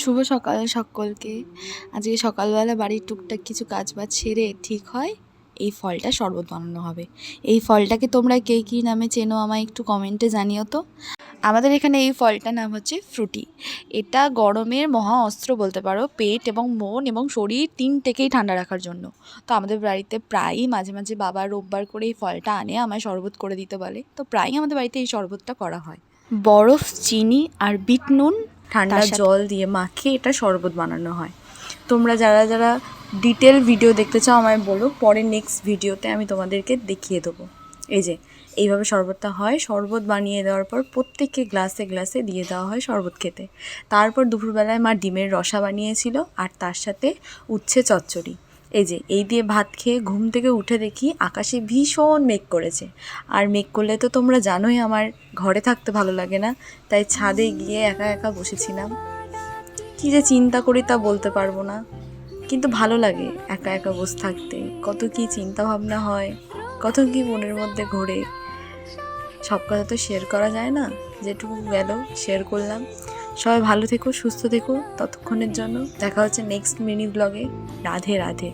শুভ সকাল সকলকে। আজকে সকালবেলা বাড়ির টুকটাক কিছু কাজ বাজ সেরে ঠিক হয়, এই ফলটা শরবত বানানো হবে। এই ফলটাকে তোমরা কে কী নামে চেনো আমায় একটু কমেন্টে জানিও তো। আমাদের এখানে এই ফলটার নাম হচ্ছে ফ্রুটি। এটা গরমের মহা অস্ত্র বলতে পারো, পেট এবং মন এবং শরীর তিনটেকেই ঠান্ডা রাখার জন্য। তো আমাদের বাড়িতে প্রায়ই মাঝে মাঝে বাবা রোববার করে এই ফলটা আনে, আমায় শরবত করে দিতে বলে। তো প্রায়ই আমাদের বাড়িতে এই শরবতটা করা হয়। বরফ, চিনি আর বিট নুন ঠান্ডা জল দিয়ে মাখিয়ে এটা শরবত বানানো হয়। তোমরা যারা যারা ডিটেল ভিডিও দেখতে চাও আমায় বলো পরে নেক্সট ভিডিওতে আমি তোমাদেরকে দেখিয়ে দেবো। এই যে এইভাবে শরবতটা হয় শরবত বানিয়ে দেওয়ার পর প্রত্যেককে গ্লাসে গ্লাসে দিয়ে দেওয়া হয় শরবত খেতে। তারপর দুপুরবেলায় মা ডিমের রসা বানিয়েছিল আর তার সাথে উচ্ছে চচ্চড়ি। এই যে, এই দিয়ে ভাত খেয়ে ঘুম থেকে উঠে দেখি আকাশে ভীষণ মেঘ করেছে। আর মেঘ করলে তো তোমরা জানোই আমার ঘরে থাকতে ভালো লাগে না, তাই ছাদে গিয়ে একা একা বসেছিলাম। কী যে চিন্তা করি তা বলতে পারব না, কিন্তু ভালো লাগে একা একা বসে থাকতে। কত কি চিন্তা ভাবনা হয়, কত কি মনের মধ্যে ঘোরে। সব কথা তো শেয়ার করা যায় না, যেটুকু গেল শেয়ার করলাম। সবাই ভালো থেকো সুস্থ থেকো। ততক্ষণের জন্য দেখা হচ্ছে নেক্সট মিনি ব্লগে রাধে রাধে।